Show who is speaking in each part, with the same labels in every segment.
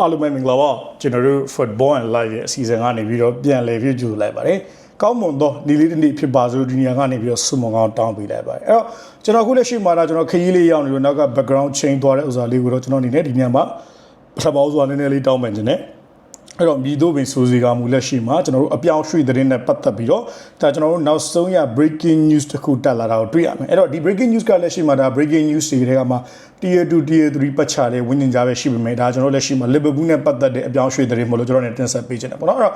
Speaker 1: အားလုံးပဲမင်္ဂလာပါကျွန်တော်တို့ Football and Live ရဲ့အစီအစဉ်ကနေပြီးတော့ပြန်လည်ပြကြိုလိုက်ပါတယ်ကောင်းမွန်သောဒီလေးတစ်နေ့ဖြစ်ပါစို့ဒီနေရာကနေပြီးတော့ဆုမွန်ကောင်းတောင်းပေးလိုက်ပါတယ်အဲ့တော့ကျွန်တော်အခုလက်ရှိမှာတော့ကျွန်တော်ခရီးလေးရောက်နေလို့နောက်က background change သွားတဲ့ဥစ္စာလေးကိုတော့ကျွန်တော်အနေနဲ့ဒီနေရာမှာပထမဆုံးနည်းနည်းလေးတောင်းပန်ခြင်းနဲ့ အဲ့တော့မြည်တို့ပင်စိုးစီကမူလက်ရှိမှာကျွန်တော်တို့အပြောင်းရွှေ့သတင်းနဲ့ပတ်သက်ပြီးတော့ဒါကျွန်တော်တို့နောက်ဆုံးရ breaking news တစ်ခုတက်လာတာကိုတွေ့ရမယ်အဲ့တော့ဒီ breaking news ကလက်ရှိမှာဒါ breaking news တွေကမှ tier 2 tier 3ပတ်ချတဲ့ဝင်းကျင်ကြပဲရှိပေမဲ့ဒါကျွန်တော်တို့လက်ရှိမှာ liverpool နဲ့ပတ်သက်တဲ့အပြောင်းရွှေ့သတင်းမလို့ကျွန်တော်လည်းတင်ဆက်ပေးချင်တယ်ပေါ့နော်အဲ့တော့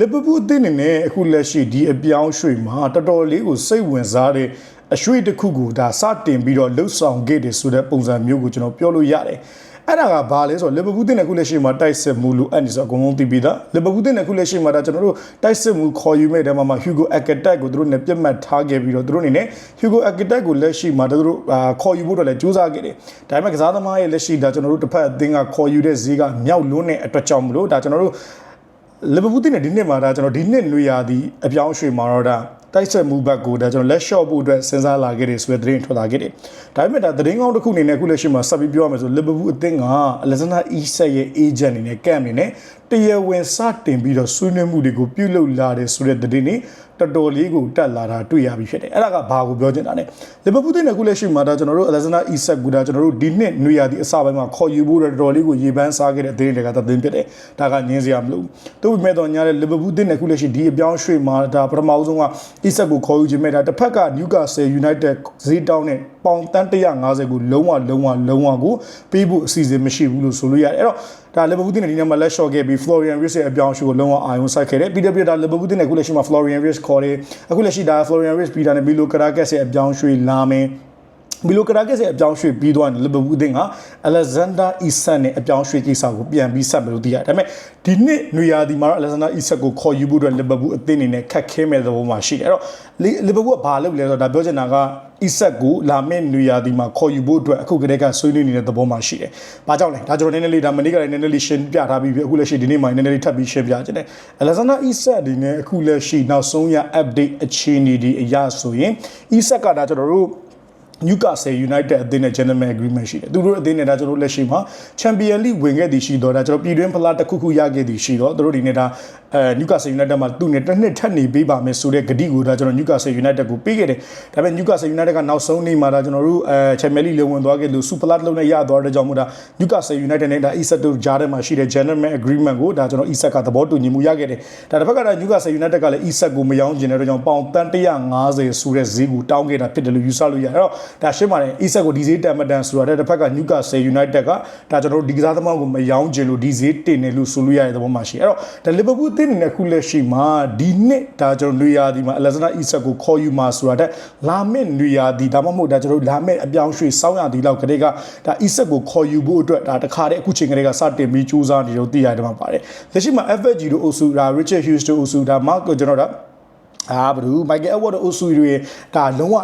Speaker 1: liverpool အသင်းအနေနဲ့အခုလက်ရှိဒီအပြောင်းရွှေ့မှာတော်တော်လေးကိုစိတ်ဝင်စားတဲ့အရွှေ့တစ်ခုကိုဒါစတင်ပြီးတော့လှုပ်ဆောင်ခဲ့တယ်ဆိုတဲ့ပုံစံမျိုးကိုကျွန်တော်ပြောလို့ရတယ် အဲ့ဒါကဘာလဲဆိုတော့လီဗာပူးတင်တဲ့ခုလက်ရှိမှာတိုက်စစ်မှုလိုအပ်နေဆိုအကုန်လုံးသိပြီးသားလီဗာပူးတင်တဲ့ခုလက်ရှိမှာဒါကျွန်တော်တို့တိုက်စစ်မှုခေါ်ယူမဲ့တဲမှာမှာဟျူဂိုအက်ကတက်ကိုသူတို့နဲ့ပြတ်မှတ်ထားခဲ့ပြီးတော့သူတို့အနေနဲ့ဟျူဂိုအက်ကတက်ကိုလက်ရှိမှာသူတို့ခေါ်ယူဖို့တော့လည်းကြိုးစားခဲ့တယ်ဒါပေမဲ့ကစားသမားရဲ့လက်ရှိဒါကျွန်တော်တို့တစ်ဖက်အသင်းကခေါ်ယူတဲ့ဈေးကမြောက်လွန်းတဲ့အတွက်ကြောင့်မလို့ဒါကျွန်တော်တို့လီဗာပူးတင်တဲ့ဒီနှစ်မှာဒါကျွန်တော်ဒီနှစ်နွေရာသီအပြောင်းရွှေ့မှာတော့ဒါ တိုက်ဆက်မှုဘက်ကိုဒါကျွန်တော်လက်လျှော့ဖို့အတွက်စဉ်းစားလာခဲ့တယ်ဆိုတဲ့သတင်းထွက်လာခဲ့တယ်။ဒါပေမဲ့ဒါသတင်းကောင်းတစ်ခုအနေနဲ့အခုလက်ရှိမှာဆက်ပြီးပြောရမယ်ဆိုလီဗာပူးအသင်းကအလက်ဇန်နာအီဆက်ရဲ့ agent အနေနဲ့ကမ်အနေနဲ့တရားဝင်စတင်ပြီးတော့ဆွေးနွေးမှုတွေကိုပြုလုပ်လာတယ်ဆိုတဲ့သတင်းတွေ တော်တော်လေးကိုတက်လာတာတွေ့ရပြီဖြစ်တယ်။အဲ့ဒါကဘာကိုပြောချင်တာလဲ။လီဗာပူးတင်တဲ့အခုလက်ရှိမှာဒါကျွန်တော်တို့အလက်ဇန်နာအီဆက်ကူဒါကျွန်တော်တို့ဒီနှစ်နွေရာသီအစပိုင်းမှာခေါ်ယူဖို့တော်တော်လေးကိုရေပန်းစားခဲ့တဲ့သတင်းတွေကသတင်းဖြစ်တယ်။ဒါကငင်းစရာမလိုဘူး။သို့ပေမဲ့တော့ညာတဲ့လီဗာပူးတင်တဲ့အခုလက်ရှိဒီအပြောင်းရွှေ့မှာဒါပထမဆုံးကအီဆက်ကိုခေါ်ယူခြင်းမဲ့ဒါတစ်ဖက်ကနျူကာဆယ်ယူနိုက်တက်ဈေးတောင်းနဲ့ပေါင်တန်း150ကိုလုံးဝလုံးဝလုံးဝကိုပေးဖို့အစီအစဉ်မရှိဘူးလို့ဆိုလို့ရတယ်အဲ့တော့ ဒါလီဗာပူးတင်တဲ့ဒီနေ့မှာလက်လျှော့ခဲ့ပြီး Florian Wirtz ရဲ့အပြောင်းအရွှေ့ကိုလုံးဝအာရုံစိုက်ခဲ့တယ်ပြီးတော့ပြီးတော့ဒါလီဗာပူးတင်တဲ့အခုလက်ရှိမှာ Florian Wirtz ခေါ်တယ်အခုလက်ရှိဒါ Florian Wirtz ပြီးတာနဲ့ဘီလိုကရာကက်စ်ရဲ့အပြောင်းအရွှေ့လာမယ် ဘီလိုကရာကက်စ်ရဲ့အပြောင်းရွှေ့ပြီးသွားတယ်လီဗာပူးအသင်းကအလက်ဇန်ဒါအီဆန်နဲ့အပြောင်းရွှေ့ကိစ္စကိုပြန်ပြီးဆက်မယ်လို့သိရတယ်ဒါပေမဲ့ဒီနှစ်နွေရာသီမှာတော့အလက်ဇန်ဒါအီဆက်ကိုခေါ်ယူဖို့အတွက်လီဗာပူးအသင်းအနေနဲ့ခက်ခဲမဲ့သဘောမှာရှိတယ်အဲ့တော့လီဗာပူးကဘာလုပ်လဲဆိုတော့ဒါပြောချင်တာကအီဆက်ကိုလာမယ့်နွေရာသီမှာခေါ်ယူဖို့အတွက်အခုကတည်းကဆွေးနွေးနေတဲ့သဘောမှာရှိတယ်။ဘာကြောင့်လဲဒါကျွန်တော်နည်းနည်းလေးဒါမနေ့ကလည်းနည်းနည်းလေးရှင်းပြထားပြီးပြီအခုလက်ရှိဒီနေ့မှနည်းနည်းလေးထပ်ပြီးရှင်းပြခြင်းတယ်။အလက်ဇန်ဒါအီဆက်ဒီနဲ့အခုလက်ရှိနောက်ဆုံးရ update အခြေအနေဒီအရဆိုရင်အီဆက်ကဒါကျွန်တော်တို့ Newcastle United အသင်းနဲ့ gentleman agreement ရှိတယ်သူတို့အသင်းနဲ့ဒါကျွန်တော်လက်ရှိမှာ Champion League ဝင်ခဲ့သည်ရှိတော့ဒါကျွန်တော်ပြည်တွင်းဖလားတစ်ခုခုရခဲ့သည်ရှိတော့သူတို့ဒီနေ့ဒါအဲ Newcastle United မှာသူ့နဲ့တစ်နှစ်ထပ်နေပေးပါမယ်ဆိုတဲ့ဂတိကိုဒါကျွန်တော် Newcastle United ကိုပေးခဲ့တယ်ဒါပေမဲ့ Newcastle United ကနောက်ဆုံးနေ့မှာဒါကျွန်တော်တို့အဲ Champion League လုံဝင်သွားခဲ့လို့ Super Plat လုံးနဲ့ရသွားတဲ့ကြောင့်မို့ဒါ Newcastle United နဲ့ဒါ Isak တို့ကြားထဲမှာရှိတဲ့ gentleman agreement ကိုဒါကျွန်တော် Isak ကသဘောတူညီမှုရခဲ့တယ်ဒါတစ်ဖက်ကဒါ Newcastle United ကလည်း Isak ကိုမယောင်းကျင်တဲ့ကြောင့်ပေါင်တန်150ဆိုတဲ့ဈေးကိုတောင်းခဲ့တာဖြစ်တယ်လို့ယူဆလို့ရတယ်အဲ့တော့ဒါရှင်းပါတယ် Isak ကိုဒီဈေးတန်မတန်ဆိုတာတဲ့တစ်ဖက်က Newcastle United ကဒါကျွန်တော်တို့ဒီကစားသမားကိုမယောင်းကျင်လို့ဒီဈေးတင်တယ်လို့ဆိုလို့ရတဲ့သဘောမှာရှိအဲ့တော့ဒါ Liverpool အသင်းအနေနဲ့ခုလက်ရှိမှာဒီနှစ်ဒါကျွန်တော်နွေရာသီမှာ Alexander Isak ကိုခေါ်ယူမှာဆိုတာတဲ့လာမယ့်နွေရာသီဒါမှမဟုတ်ဒါကျွန်တော်တို့လာမယ့်အပြောင်းရွှေ့စောင်းရာသီလောက်ကတည်းကဒါ Isak ကိုခေါ်ယူဖို့အတွက်ဒါတခါတည်းအခုချိန်ကလေးကစတင်ပြီးကြိုးစားနေလို့သိရတယ်မှာပါတယ်လက်ရှိမှာ FG တို့အုပ်စုဒါ Richard Hughes တို့အုပ်စုဒါ Mark ကိုကျွန်တော်တို့အာဘဒူမိုက်ကယ်အဝတ်အုပ်စုတွေဒါလုံးဝ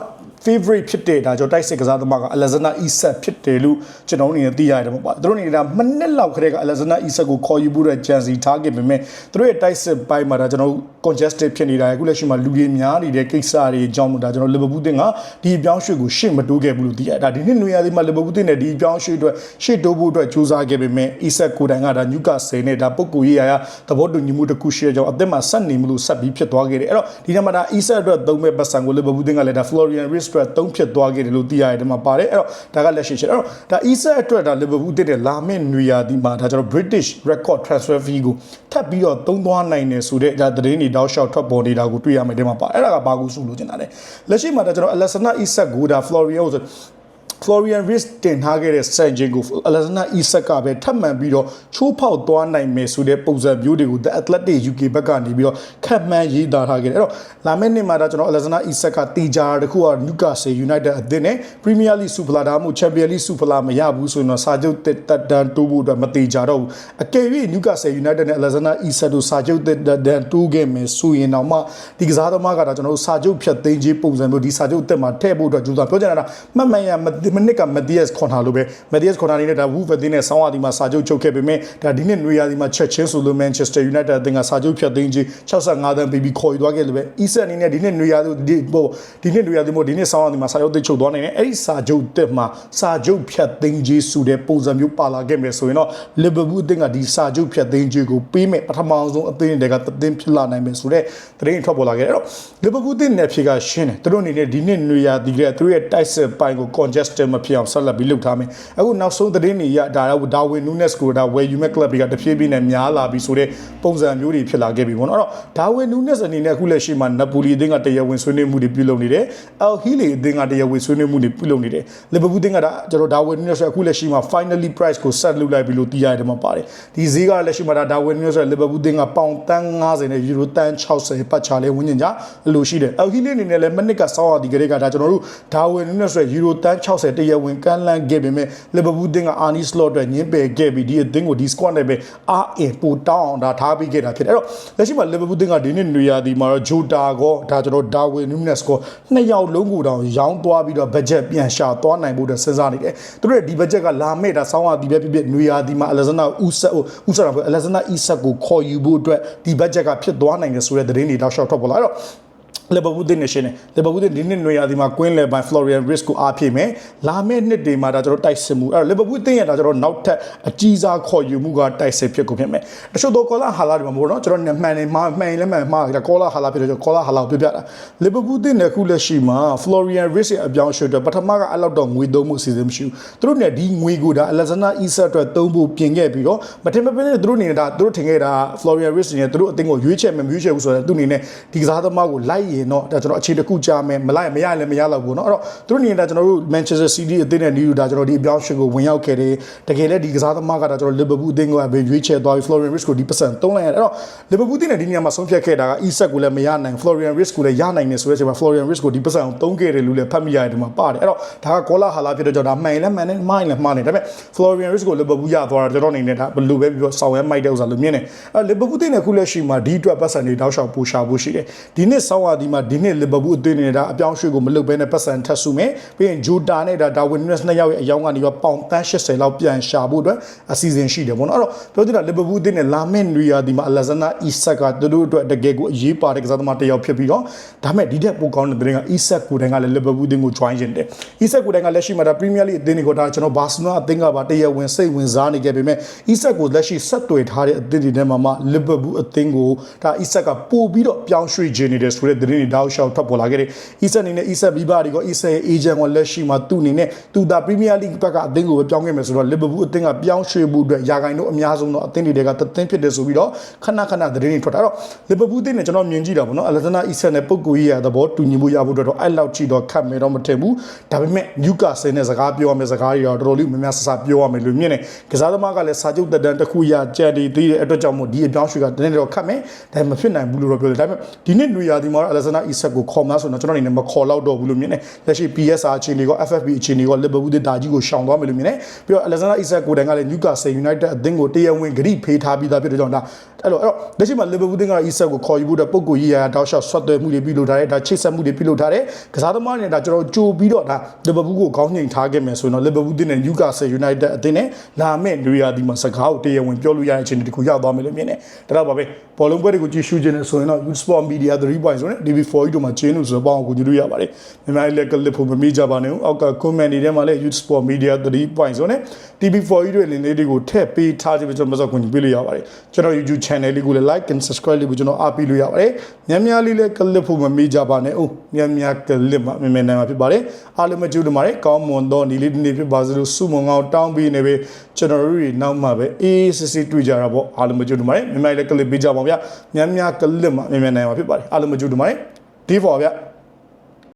Speaker 1: favorite ဖြစ်တဲ့ဒါကြောင့်တိုက်စစ်ကစားသမားက Alexander Isak ဖြစ်တယ်လို့ကျွန်တော်အနေနဲ့သိရတယ်ပေါ့။သူတို့အနေနဲ့ဒါမနစ်လောက်ခရဲက Alexander Isak ကိုခေါ်ယူဖို့တဲ့ chance ထားခဲ့ပေမဲ့သူတို့ရဲ့တိုက်စစ်ပိုင်းမှာဒါကျွန်တော် congested ဖြစ်နေတာအခုလက်ရှိမှာလူတွေများနေတဲ့ကိစ္စတွေအကြောင်းမို့ဒါကျွန်တော် Liverpool တင်ကဒီအပြောင်းရွှေ့ကိုရှေ့မတိုးခဲ့ဘူးလို့သိရတယ်။ဒါဒီနှစ်နွေရာသီမှာ Liverpool တင်တဲ့ဒီအပြောင်းရွှေ့အတွက်ရှေ့တိုးဖို့အတွက်ကြိုးစားခဲ့ပေမဲ့ Isak ကိုတိုင်ကဒါ Newcastle နဲ့ဒါပုဂ္ဂိုလ်ရေးရာသဘောတူညီမှုတစ်ခုရှိတဲ့ကြောင့်အသက်မှာဆက်နေမလို့ဆက်ပြီးဖြစ်သွားခဲ့တယ်။အဲ့တော့ဒီနေ့မှာဒါ Isak အတွက်သုံးမဲ့ပတ်စံကို Liverpool တင်ကလည်းဒါ Florian Wirtz အတွက်သုံးဖြစ်သွားခဲ့တယ်လို့သိရတယ်ဒီမှာပါတယ်အဲ့တော့ဒါကလက်ရှိရှိအဲ့တော့ဒါ Isak အတွက်ဒါ Liverpool တက်တဲ့လာမယ့်နွေရာသီမှာဒါကျွန်တော် British record transfer fee ကိုထပ်ပြီးတော့သုံးသွားနိုင်တယ်ဆိုတဲ့ဒါသတင်းတွေတောက်လျှောက်ထွက်ပေါ်နေတာကိုတွေ့ရမယ်ဒီမှာပါအဲ့ဒါကဘာကိုဆိုလို့ချင်တာလဲလက်ရှိမှာဒါကျွန်တော် Alexander Isak ကိုဒါ Florian ကို Florian Wirtz တင်ထားခဲ့တဲ့စံချိန်ကို Alexander Isak ကပဲထပ်မံပြီးတော့ချိုးဖောက်သွားနိုင်မယ်ဆိုတဲ့ပုံစံမျိုးတွေကို The Athletic UK ဘက်ကနေပြီးတော့ခက်မှန်းရေးသားထားခဲ့တယ်အဲ့တော့လာမယ့်နှစ်မှာဒါကျွန်တော် Alexander Isak ကတီဂျာတခုက Newcastle United အသင်းနဲ့ Premier League Super ဒါမှမဟုတ် Champions League Super မရဘူးဆိုရင်တော့စာချုပ်တက်တက်တန်တိုးဖို့အတွက်မတီဂျာတော့ဘူးအကယ်၍ Newcastle United နဲ့ Alexander Isak တို့စာချုပ်တက်တန်တိုးခဲ့မယ်ဆိုရင်တော့မှဒီကစားသမားကဒါကျွန်တော်တို့စာချုပ်ဖြတ်သိမ်းခြင်းပုံစံမျိုးဒီစာချုပ်တက်မှာထည့်ဖို့အတွက်ကြိုးစားပြောကြတာမှတ်မှန်ရမသိမနစ်ကမက်ဒီယက်ခွန်ထားလို့ပဲမက်ဒီယက်ခွန်ထားနေတဲ့ဒါဝူဖက်သင်းနဲ့ဆောင်းဝါဒီမှာစာချုပ်ချုပ်ခဲ့ပေမဲ့ဒါဒီနှစ်နွေရာသီမှာချက်ချင်းဆိုလို့မန်ချက်စတာယူနိုက်တက်အသင်းကစာချုပ်ဖြတ်သိမ်းခြင်း65သန်းပေးပြီးခေါ်ယူသွားခဲ့လို့ပဲအီဆက်အနေနဲ့ဒီနှစ်နွေရာသီဒီပေါ့ဒီနှစ်နွေရာသီမို့ဒီနှစ်ဆောင်းဝါဒီမှာစာချုပ်သိချုပ်သွားနိုင်တယ်အဲ့ဒီစာချုပ်တက်မှာစာချုပ်ဖြတ်သိမ်းခြင်းဆိုတဲ့ပုံစံမျိုးပါလာခဲ့မယ်ဆိုရင်တော့လီဗာပူးအသင်းကဒီစာချုပ်ဖြတ်သိမ်းခြင်းကိုပေးမဲ့ပထမဆုံးအသင်းတွေကသင်းဖြစ်လာနိုင်မယ်ဆိုတဲ့သတင်းထွက်ပေါ်လာခဲ့တယ်အဲ့တော့လီဗာပူးအသင်းနဲ့ဖြေကရှင်းတယ်သူတို့အနေနဲ့ဒီနှစ်နွေရာသီကသူတို့ရဲ့တိုက်စစ်ပိုင်းကို congested မဖြစ်အောင်ဆက်လက်ပြီးလုပ်ထားမယ်အခုနောက်ဆုံးသတင်းတွေရဒါတော့ဒါဝင်နူးနက်စ်ကိုဒါဝယ်ယူမဲ့ club တွေကတဖြည်းဖြည်းနဲ့များလာပြီဆိုတဲ့ပုံစံမျိုးတွေဖြစ်လာခဲ့ပြီပေါ့နော်အဲ့တော့ဒါဝင်နူးနက်စ်အနေနဲ့အခုလက်ရှိမှာနပိုလီအသင်းကတရားဝင်ဆွေးနွေးမှုတွေပြုလုပ်နေတယ်အယ်ဟီလီအသင်းကတရားဝင်ဆွေးနွေးမှုတွေပြုလုပ်နေတယ်လီဗာပူးအသင်းကဒါကျွန်တော်ဒါဝင်နူးနက်စ်အခုလက်ရှိမှာ finally price ကို set လုပ်လိုက်ပြီလို့သိရတယ်မှာပါတယ်ဒီဈေးကလက်ရှိမှာဒါဒါဝင်နူးနက်စ်လီဗာပူးအသင်းကပေါင်တန်း90နဲ့ယူရိုတန်း60ပတ်ချလဲဝန်းကျင်ကြအလိုရှိတယ်အယ်ဟီလီအနေနဲ့လည်းမနစ်ကစောင်းရဒီကလေးကဒါကျွန်တော်တို့ဒါဝင်နူးနက်စ်ယူရိုတန်း60တရားဝင်ကမ်းလှမ်းခဲ့ပေမဲ့လီဗာပူးအသင်းကအာနီစလော့အတွက်ညင်းပယ်ခဲ့ပြီးဒီအသင်းကိုဒီ squad နဲ့ပဲအာအင်ပိုတောင်းအောင်ဒါထားပြီးခဲ့တာဖြစ်တယ်အဲ့တော့လက်ရှိမှာလီဗာပူးအသင်းကဒီနေ့နွေရာသီမှာတော့ဂျိုတာကောဒါကျွန်တော်ဒါဝင်နူးနက်စ်ကောနှစ်ယောက်လုံးကိုတောင်ရောင်းသွားပြီးတော့ဘတ်ဂျက်ပြန်ရှာသွားနိုင်ဖို့အတွက်စဉ်းစားနေတယ်သူတို့ရဲ့ဒီဘတ်ဂျက်ကလာမဲ့ဒါစောင်းရဒီပဲဖြစ်ဖြစ်နွေရာသီမှာအလက်ဇန်နာဦးဆက်ဦးဆက်တော့အလက်ဇန်နာအီဆက်ကိုခေါ်ယူဖို့အတွက်ဒီဘတ်ဂျက်ကဖြစ်သွားနိုင်တယ်ဆိုတဲ့သတင်းတွေတောက်လျှောက်ထွက်ပေါ်လာအဲ့တော့ လီဗာပူးတင်းနေရှင်လီဗာပူးတင်းဒီနှစ်နွေရာသီမှာကွင်းလေပိုင်း Florian Risk ကိုအားဖြည့်မယ်လာမယ့်နှစ်တွေမှာဒါကျွန်တော်တိုက်စစ်မှုအဲ့တော့လီဗာပူးတင်းရတာကျွန်တော်နောက်ထပ်အကြီးစားခေါ်ယူမှုကတိုက်စစ်ဖြစ်ကုန်ဖြစ်မယ်တချို့တော့ကောလာဟာလာတွေမှာမဟုတ်တော့ကျွန်တော်မှန်နေမှာမှန်လည်းမှန်မှာကောလာဟာလာဖြစ်တယ်ကျွန်တော်ကောလာဟာလာကိုပြပြတာလီဗာပူးတင်းနဲ့ခုလက်ရှိမှာ Florian Risk ရဲ့အပြောင်းအရွှေ့အတွက်ပထမကအဲ့လောက်တော့ငွေသုံးမှုအစီအစဉ်မရှိဘူးသူတို့နဲ့ဒီငွေကိုဒါ Alexander Isak အတွက်သုံးဖို့ပြင်ခဲ့ပြီးတော့မထင်မပင်းနဲ့သူတို့အနေနဲ့ဒါသူတို့ထင်ခဲ့တာ Florian Risk နဲ့သူတို့အသင်းကိုရွေးချယ်မယ်မရွေးချယ်ဘူးဆိုတော့သူအနေနဲ့ဒီကစားသမားကိုလိုက်ရင်တော့ဒါကျွန်တော်အခြေတစ်ခုကြားမယ်မလိုက်မရရင်လည်းမရတော့ဘူးเนาะအဲ့တော့သူတို့အနေနဲ့ကျွန်တော်တို့ Manchester City အသင်းနဲ့နီးယူဒါကျွန်တော်ဒီအပြောင်းအရွှေ့ကိုဝင်ရောက်ခဲ့တယ်တကယ်လည်းဒီကစားသမားကဒါကျွန်တော် Liverpool အသင်းကပဲရွေးချယ်သွားပြီး Florian Risk ကိုဒီပတ်စံသုံးလိုက်ရတယ်အဲ့တော့ Liverpool အသင်းနဲ့ဒီနေရာမှာဆုံးဖြတ်ခဲ့တာက Isak ကိုလည်းမရနိုင် Florian Risk ကိုလည်းရနိုင်တယ်ဆိုတဲ့အချိန်မှာ Florian Risk ကိုဒီပတ်စံကိုသုံးခဲ့တယ်လို့လည်းဖတ်မိရတယ်ဒီမှာပါတယ်အဲ့တော့ဒါကကောလာဟာလာဖြစ်တော့ကျွန်တော်ဒါမှန်လည်းမှန်တယ်မှားရင်လည်းမှားတယ်ဒါပေမဲ့ Florian Risk ကို Liverpool ရသွားတာကျွန်တော်အနေနဲ့ဒါဘယ်လိုပဲပြီးတော့ဆောင်ရွက်မိုက်တဲ့ဥစ္စာလို့မြင်တယ်အဲ့ Liverpool အသင်းနဲ့ခုလက်ရှိမှာဒီအတွက်ပတ်စံတွေတောက်လျှောက်ပိုရှာဖို့ရှိတယ်ဒီနှစ်ဆောင်းရာဒီ မှာဒီနှစ် Liverpool အသင်းနဲ့ဒါအပြောင်းရွှေ့ကိုမလုပ်ဘဲနဲ့ပတ်စံထပ်စုမယ်ပြီးရင်ဂျိုတာနဲ့ဒါဒါဝင်နက်စ်နှစ်ယောက်ရဲ့အယောင်ကနေတော့ပေါင်တန်း80လောက်ပြန်ရှာဖို့အတွက်အစီအစဉ်ရှိတယ်ပေါ့နော်အဲ့တော့ပြောချင်တာလီဗာပူးအသင်းနဲ့လာမယ့်နွေရာသီမှာအလက်ဇနာအီဆက်ကသူတို့အတွက်တကယ်ကိုအရေးပါတဲ့ကစားသမားတစ်ယောက်ဖြစ်ပြီးတော့ဒါမဲ့ဒီတက်ပိုကောင်းတဲ့တဲ့ကအီဆက်ကိုတိုင်ကလည်းလီဗာပူးအသင်းကို join ရှင်တယ်အီဆက်ကိုတိုင်ကလက်ရှိမှာဒါပရီးမီးယားလိအသင်းတွေကိုဒါကျွန်တော်ဘာစီလိုနာအသင်းကပါတရားဝင်စိတ်ဝင်စားနေခဲ့ပေမဲ့အီဆက်ကိုလက်ရှိဆက်သွယ်ထားတဲ့အသင်းတွေထဲမှာမှလီဗာပူးအသင်းကိုဒါအီဆက်ကပို့ပြီးတော့ပြောင်းရွှေ့ခြင်းနေတယ်ဆိုတဲ့သတင်းတွေတောက်လျှောက်ထွက်ပေါ်လာခဲ့တယ်အီဆက်အနေနဲ့အီဆက်ဘီဘာတွေကအီဆက်ရဲ့ agent ကလက်ရှိမှာသူ့အနေနဲ့သူဒါပရီးမီးယားလိဘက်ကအသင်းကိုပဲပြောင်းခဲ့မယ်ဆိုတော့လီဗာပူးအသင်းကပြောင်းရွှေ့ဖို့အတွက်ယာဂိုင်တို့အများဆုံးတော့အသင်းတွေကတသင်းဖြစ်တယ်ဆိုပြီးတော့ခဏခဏသတင်းတွေထွက်တာအဲ့တော့လီဗာပူးအသင်းနဲ့ကျွန်တော်မြင်ကြည့်တာပေါ့နော်အလက်ဇနာအီဆက်နဲ့ပုဂ္ဂိုလ်ကြီးရသဘောတူညီမှုရဖို့အတွက်တော့အဲ့လောက်ကြည့်တော့ခတ်မယ်တော့မထင်ဘူးဒါပေမဲ့နျူကာဆယ်နဲ့စကားပြောရမယ်စကားတွေတော့တော်တော်လေးများများဆဆပြောရမယ်လို့မြင်တယ်ကစားသမားကလည်းစာချုပ်တက်တန်းတစ်ခုရကြံတည်သေးတဲ့အတွက်ကြောင့်မို့ဒီအပြောင်းရွှေ့ကတနေ့တော့ခတ်မယ်ဒါမဖြစ်နိုင်ဘူးလို့တော့ပြောတယ်ဒါပေမဲ့ဒီနေ့နွေရာသီမှာတော့အလက်ဇနာအီဆက်ကိုခေါ်မလားဆိုတော့ကျွန်တော်အနေနဲ့မခေါ်တော့ဘူးလို့မြင်တယ်လက်ရှိ PSR အခြေအနေက FFP အခြေအနေကလီဗာပူးတဲ့ဒါကြီးကိုရှောင်သွားမယ်လို့မြင်တယ်ပြီးတော့ Alexander Isak ကိုတိုင်ကလည်း Newcastle United အသင်းကိုတရားဝင်ဂရိဖေးထားပြီးသားဖြစ်တဲ့ကြောင့်ဒါအဲ့တော့အဲ့တော့လက်ရှိမှာ Liverpool အသင်းက Isak ကိုခေါ်ယူဖို့တဲ့ပုံကိုရေးရတောက်လျှောက်ဆွတ်သွဲမှုတွေပြုလုပ်ထားတယ်ဒါချိတ်ဆက်မှုတွေပြုလုပ်ထားတယ်ကစားသမားတွေဒါကျွန်တော်ကြိုပြီးတော့ဒါ Liverpool ကိုခေါင်းညှိထားခဲ့မယ်ဆိုရင်တော့ Liverpool အသင်းနဲ့ Newcastle United အသင်းနဲ့လာမယ့်လူရာဒီမှာစကားကိုတရားဝင်ပြောလို့ရတဲ့အခြေအနေတခုရောက်သွားမယ်လို့မြင်တယ်ဒါတော့ပါပဲဘောလုံးပွဲတွေကိုကြည့်ရှုခြင်းနဲ့ဆိုရင်တော့ Youth Sport Media 3 point ဆိုနဲ့ DB4 တို့မှာကျင်းလို့ဆိုတော့ပေါအောင်ကိုကြည့်လို့ရပါတယ်မြန်မာလည်းကလစ်ဖို့မမိကြပါနဲ့အောက်က comment တွေထဲမှာလည်း Youth Sport Media 3 point ဆိုနဲ့ TB4 တို့လင်းလေးတွေကိုထည့်ပေးထားခြင်းပဲကျွန်တော်မစောက်ခွင့်ပြုလို့ရပါတယ်ကျွန်တော် YouTube channel လေးကိုလည်း like and subscribe လေးကိုကျွန်တော်အားပေးလို့ရပါတယ်များများလေးလည်းကလစ်ဖို့မမိကြပါနဲ့ဟုတ်များများကလစ်မှာမြင်မြင်နိုင်မှာဖြစ်ပါတယ်အားလုံးမကြည့်လို့ပါတယ်ကောင်းမွန်သောဒီလေးဒီနေ့ဖြစ်ပါစေလို့ဆုမွန်ကောင်းတောင်းပေးနေပဲကျွန်တော်တို့တွေနောက်မှပဲအေးစစ်စစ်တွေ့ကြတာပေါ့အားလုံးမကြည့်လို့ပါတယ်မြင်မြင်လည်းကလစ်ပေးကြပါဗျာများများကလစ်မှာမြင်မြင်နိုင်မှာဖြစ်ပါတယ်အားလုံးမကြည့်လို့ပါတယ် ဒီပေါ်ဗျာ